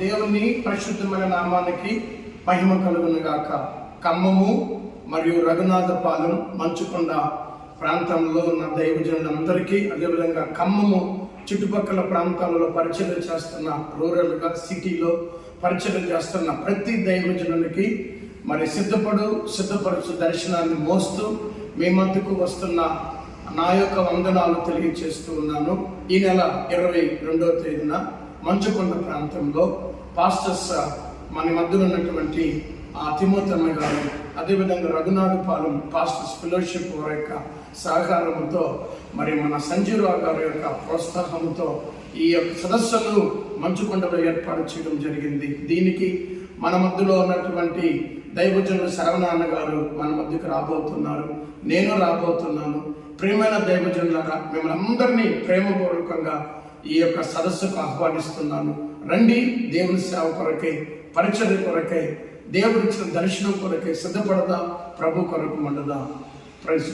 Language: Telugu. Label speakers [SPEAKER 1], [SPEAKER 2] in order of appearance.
[SPEAKER 1] దేవుని పరిశుద్ధమైన నామానికి మహిమ కలుగునుగాక. ఖమ్మము మరియు రఘునాథపాలెం మంచుకొండ ప్రాంతంలో ఉన్న దైవజనులందరికీ అదేవిధంగా ఖమ్మము చుట్టుపక్కల ప్రాంతాలలో పరిచయం చేస్తున్న రూరల్గా సిటీలో పరిచయం చేస్తున్న ప్రతి దైవజనునికి మరి సిద్ధపడు సిద్ధపరచు దర్శనాన్ని మోస్తూ మీ మధ్యకు వస్తున్న నా యొక్క వందనాలు తెలియజేస్తూ ఉన్నాను. ఈ నెల ఇరవై రెండవ తేదీన మంచుకొండ ప్రాంతంలో పాస్టర్స్ మన మధ్యలో ఉన్నటువంటి ఆ తిమోతమ్మ గారు అదేవిధంగా రఘునాథపాలెం పాస్టర్స్ ఫెలోషిప్ వారి యొక్క సహకారంతో మరి మన సంజీవరావు గారి యొక్క ప్రోత్సాహంతో ఈ యొక్క సదస్సును మంచుకొండలో ఏర్పాటు చేయడం జరిగింది. దీనికి మన మధ్యలో ఉన్నటువంటి దైవజనులు శరవణాన్న గారు మన మధ్యకు రాబోతున్నారు. నేను రాబోతున్నాను. ప్రియమైన దైవజనులారా మిమ్మల్ని అందరినీ ప్రేమపూర్వకంగా ఈ యొక్క సదస్సుకు ఆహ్వానిస్తున్నాను. రండి దేవుని సేవ కొరకే పరిచయ కొరకే దేవుడిచ్చిన దర్శనం కొరకే సిద్ధపడదా? ప్రభు కొరకు మండదా? ప్రైజ్